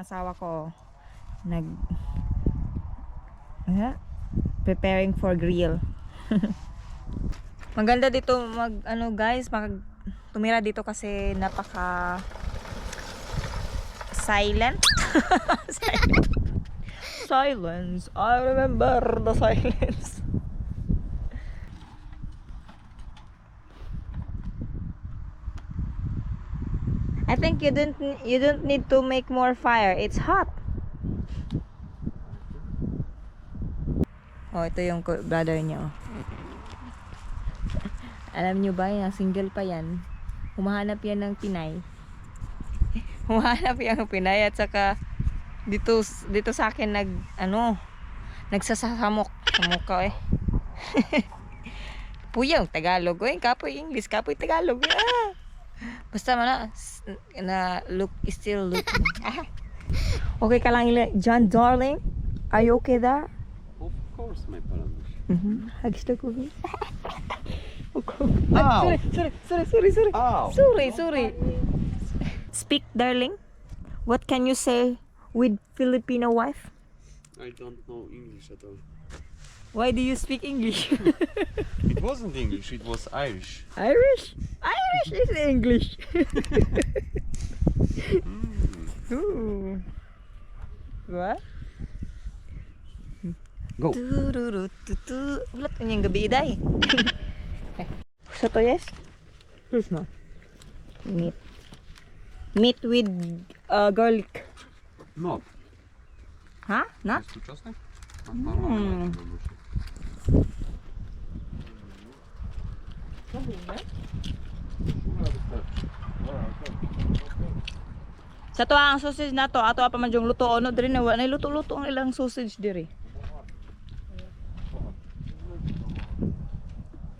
asawa ko nag ano? preparing for grill. Maganda dito mag ano guys, mag tumira dito kasi napaka silent. Silence. I remember the silence. I think you don't you don't need to make more fire. It's hot. Oh, ito yung ko- brother niyo. Alam niyo ba yan, single pa yan. Humahanap yan ng Pinay. Humahanap yan ng Pinay at saka dito dito sa akin nag ano nagsasasamok samok ka eh. Puyang Tagalog eh, kapoy English, kapoy Tagalog. Ah. Basta man na, na look still looking. Okay ka lang ila- John darling? Are you okay there? Of course, my Palandish. Mhm. Hagsta ko. Sorry, sorry, sorry, sorry, sorry. Ow. Sorry, sorry. Speak, darling. What can you say with Filipino wife? I don't know English at all. Why do you speak English? It wasn't English, it was Irish. Irish? Irish is English. Mm. Ooh. What? Go. Tururututu. Ulat na yung gabi iday. Sa to yes? Yes no. Meat. Meat with uh, garlic. Not. Ha? Not? Jest tu czosnek? Mm. Sa to ang sausage na to, ato pa man yung luto ono diri na wa luto-luto ang ilang sausage diri.